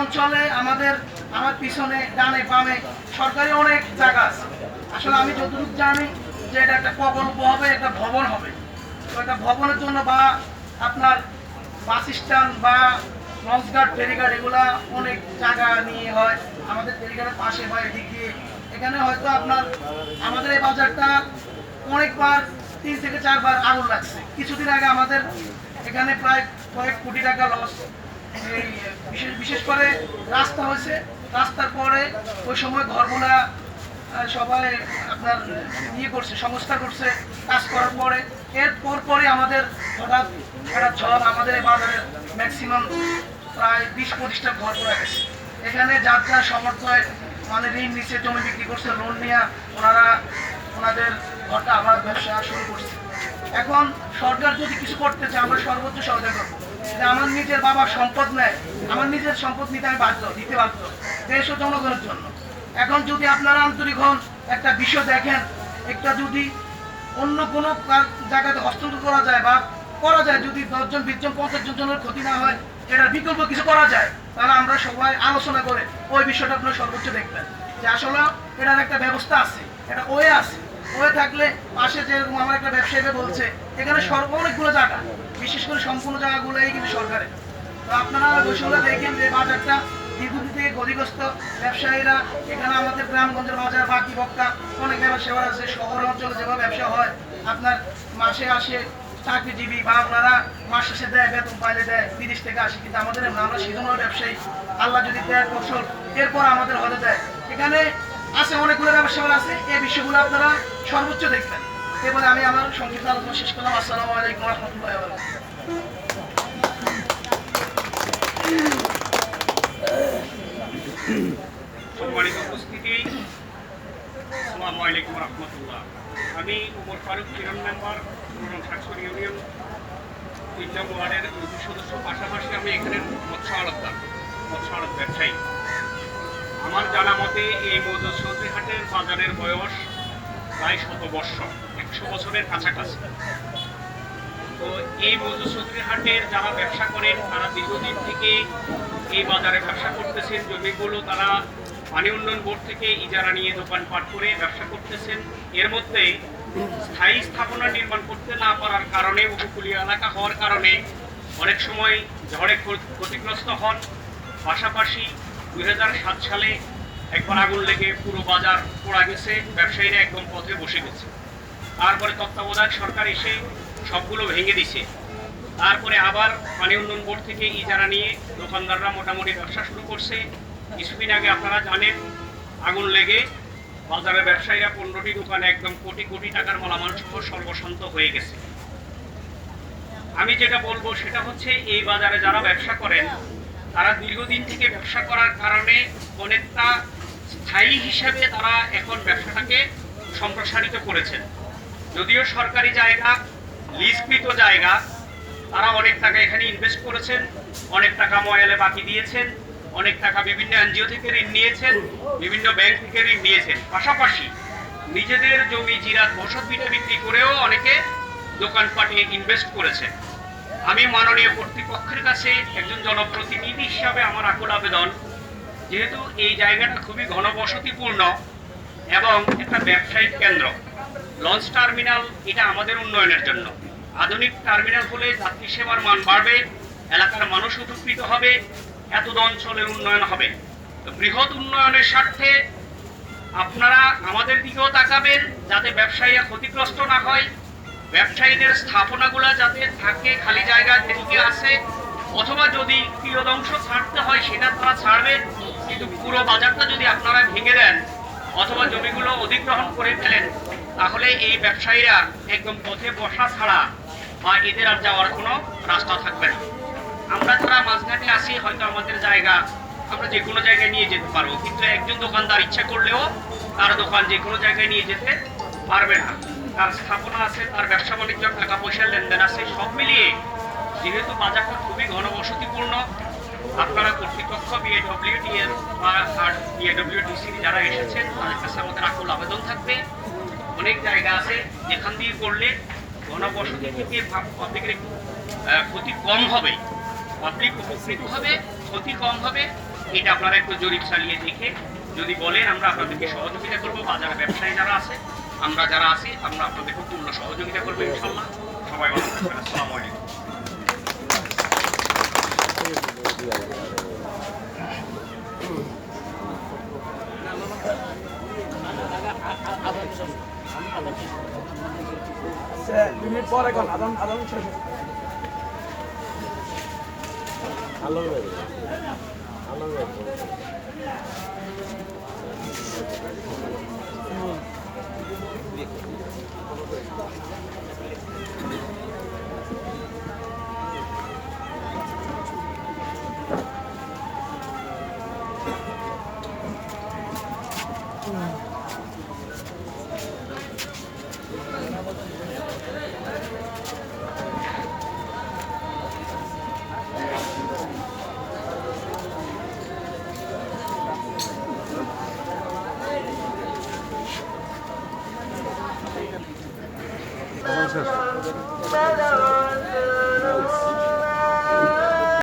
অঞ্চলে আমাদের, আমার পিছনে, ডানে, বামে সরকারি অনেক জায়গা আছে। আসলে আমি যতটুকু জানি যে এটা একটা প্রকল্প হবে একটা ভবন হবে। তো একটা ভবনের জন্য বা আপনার বাস স্ট্যান্ড বা লঞ্চঘাট ফেরিঘাট, এগুলা অনেক জায়গা নিয়ে হয়। আমাদের ফেরিঘাটের পাশে হয় এদিক। এখানে হয়তো আপনার, আমাদের এই বাজারটা অনেকবার, তিন থেকে চারবার আগুন লাগছে। কিছুদিন আগে আমাদের এখানে প্রায় কয়েক কোটি টাকা লস বিশেষ করে রাস্তা হয়েছে। রাস্তার পরে ওই সময় ঘরগুলা সবাই আপনার ইয়ে করছে, সংস্থা করছে কাজ করার পরে। এর পর পরে আমাদের হঠাৎ একটা ঝড় আমাদের এই বাজারের ম্যাক্সিমাম প্রায় বিশ পঁচিশটা ঘর পড়ে গেছে। এখানে যার যার সমর্থয় মানে ঋণ নিচে জমি বিক্রি করছে লোন নিয়ে ওনারা ওনাদের ঘরটা আবার ব্যবসা শুরু করছে। এখন সরকার যদি কিছু করতে চায়, আমরা সর্বোচ্চ সহযোগিতা করব। যে আমার নিজের বাবার সম্পদ নেয়, আমার নিজের সম্পদ নিতে আমি বাধ্য, দিতে বাধ্য, দেশ ও জনগণের জন্য। এখন যদি আপনারা আন্তরিক হন, একটা বিষয় দেখেন, একটা যদি অন্য কোনো জায়গাতে হস্তান্তর করা যায় বা করা যায়, যদি দশজন, বিশজন পঞ্চাশ জন জনের ক্ষতি না হয়, এটার বিকল্প কিছু করা যায়, তাহলে আমরা সবাই আলোচনা করে ওই বিষয়টা আপনারা সর্বোচ্চ দেখবেন। যে আসলে এটার একটা ব্যবস্থা আছে, এটা ওয়ে আছে। ওয়ে থাকলে পাশে যেরকম আমার একটা ব্যবসায়ী বলছে, এখানে সর্ব অনেকগুলো জায়গা, বিশেষ করে সম্পূর্ণ জায়গাগুলোই কিন্তু সরকারের। তো আপনারা বৈশালে দেখেন যে বাজারটা দীর্ঘদিন থেকে ক্ষতিগ্রস্ত। ব্যবসায়ীরা এখানে আমাদের গ্রামগঞ্জের বাজার, বাকি বক্তা অনেক ব্যবসা আছে, শহর অঞ্চলে যেভাবে ব্যবসা হয়, আপনার মাসে আসে চাকরিজীবী বা আপনারা মাস শেষে দেয়, বেতন পাইলে দেয়, বিদেশ থেকে আসে, কিন্তু আমাদের আমরা সিজনাল ব্যবসায়ী, আল্লাহ যদি দেয় ফসল, এরপর আমাদের হতে দেয়। এখানে আছে অনেকগুলো ব্যবসা আছে। এই বিষয়গুলো আপনারা সর্বোচ্চ দেখবেন। এবারে আমি আমার সংক্ষিপ্ত আলোচনা শেষ করলাম। আসসালামু আলাইকুম আমি উমর ফারুক কিরণ মেম্বার, পুরনো ইউনিয়ন তিন ওয়ার্ডের সদস্য। পাশাপাশি আমি এখানে মৎস্য আড়তদার মৎস্য আড়ত ব্যবসায়ী। আমার জানা মতে এই মৌজা চৌধুরীহাটের বাজারের বয়স প্রায় শত বর্ষ একশো বছরের কাছাকাছি। তো এই মৌজা চৌধুরীহাটের যারা ব্যবসা করেন, তারা দীর্ঘদিন থেকে এই বাজারে ব্যবসা করতেছেন। জমিগুলো তারা পানি উন্নয়ন বোর্ড থেকে ইজারা নিয়ে দোকান দোকানপাট করে ব্যবসা করতেছেন। এর মধ্যে স্থায়ী স্থাপনা নির্মাণ করতে না পারার কারণে, উপকূলীয় এলাকা হওয়ার কারণে অনেক সময় ঝড়ে ক্ষতিগ্রস্ত হন। পাশাপাশি দুই হাজার সাত সালে একবার আগুন লেগে পুরো বাজার পোড়া গেছে, ব্যবসায়ীরা একদম পথে বসে গেছে। তারপরে তত্ত্বাবধায়ক সরকার এসে সবগুলো ভেঙে দিছে। তারপরে আবার পানি উন্নয়ন বোর্ড থেকে ইজারা নিয়ে দোকানদাররা মোটামুটি ব্যবসা শুরু করছে। কিছুদিন আগে আপনারা জানেন, আগুন লেগে বাজারের ব্যবসায়ীরা পনেরোটি দোকানে একদম কোটি কোটি টাকার মালামাল সহ সর্বশান্ত হয়ে গেছে। আমি যেটা বলব সেটা হচ্ছে, এই বাজারে যারা ব্যবসা করেন তারা দীর্ঘদিন থেকে ব্যবসা করার কারণে অনেকটা স্থায়ী হিসাবে তারা এখন ব্যবসাটাকে সম্প্রসারিত করেছেন। যদিও সরকারি জায়গা লিজকৃত জায়গা, তারা অনেক টাকা এখানে ইনভেস্ট করেছেন, অনেক টাকা ময়ালে বাকি দিয়েছেন, অনেক টাকা বিভিন্ন এনজিও থেকে ঋণ নিয়েছেন, বিভিন্ন ব্যাংক থেকে ঋণ নিয়েছেন। পাশাপাশি নিজেদের জমি, জিরাত বসত বিটা বিক্রি করেও অনেকে দোকানপাটে ইনভেস্ট করেছেন। আমি মাননীয় কর্তৃপক্ষের কাছে একজন জনপ্রতিনিধি হিসাবে আমার আকুল আবেদন, যেহেতু এই জায়গাটা খুবই ঘনবসতিপূর্ণ এবং একটা ব্যবসায়িক কেন্দ্র। লঞ্চ টার্মিনাল এটা আমাদের উন্নয়নের জন্য। আধুনিক টার্মিনাল হলে যাত্রী সেবার মান বাড়বে, এলাকার মানুষ উপকৃত হবে এত অঞ্চলের উন্নয়ন হবে। তো বৃহৎ উন্নয়নের স্বার্থে আপনারা আমাদের দিকেও তাকাবেন, যাতে ব্যবসায়ীরা ক্ষতিগ্রস্ত না হয়। ব্যবসায়ীদের স্থাপনাগুলো যাতে থাকে, খালি জায়গা যেদিকে আসে, অথবা যদি কিয়দংশ ছাড়তে হয়, সেটা তারা ছাড়বে, কিন্তু পুরো বাজারটা যদি আপনারা ভেঙে দেন, অথবা জমিগুলো অধিগ্রহণ করে ফেলেন, তাহলে এই ব্যবসায়ীরা একদম পথে বসা ছাড়া বা এদের আর যাওয়ার কোনো রাস্তা থাকবে না। আমরা যারা মাঝখানে আসি হয়তো আমাদের জায়গা আমরা যে কোনো জায়গায় নিয়ে যেতে পারব, কিন্তু একজন দোকানদার ইচ্ছা করলেও তার দোকান যে কোনো জায়গায় নিয়ে যেতে পারবে না। তার স্থাপনা আছে, তার ব্যবসা বাণিজ্য টাকা পয়সার লেনদেন আছে, সব মিলিয়ে যেহেতু বাজারটা খুবই ঘনবসতিপূর্ণ, আপনারা কর্তৃপক্ষ বিএডব্লিউডিএর বা আর বিএডব্লিউডিসির যারা এসেছেন, তাদের কাছে আমাদের আকুল আবেদন থাকবে। অনেক জায়গা আছে, যেখান দিয়ে করলে ঘনবসতি থেকে পাবলিকের একটু ক্ষতি কম হবে। পাবলিক উপকৃত হবে, ক্ষতি কম হবে, এটা আপনারা একটু জরিপ চালিয়ে দেখে যদি বলেন, আমরা আপনাদেরকে সহযোগিতা করব, বাজারে ব্যবসায়ী যারা আছে। আমরা যারা আছি, আমরা আপনাদের খুব পূর্ণ সহযোগিতা করব ইনশাল্লাহ সবাই থাকবেন। আসসালামু আলাইকুম। মিনিট পরে এখন আদান আদান শেষ Bien. Gracias.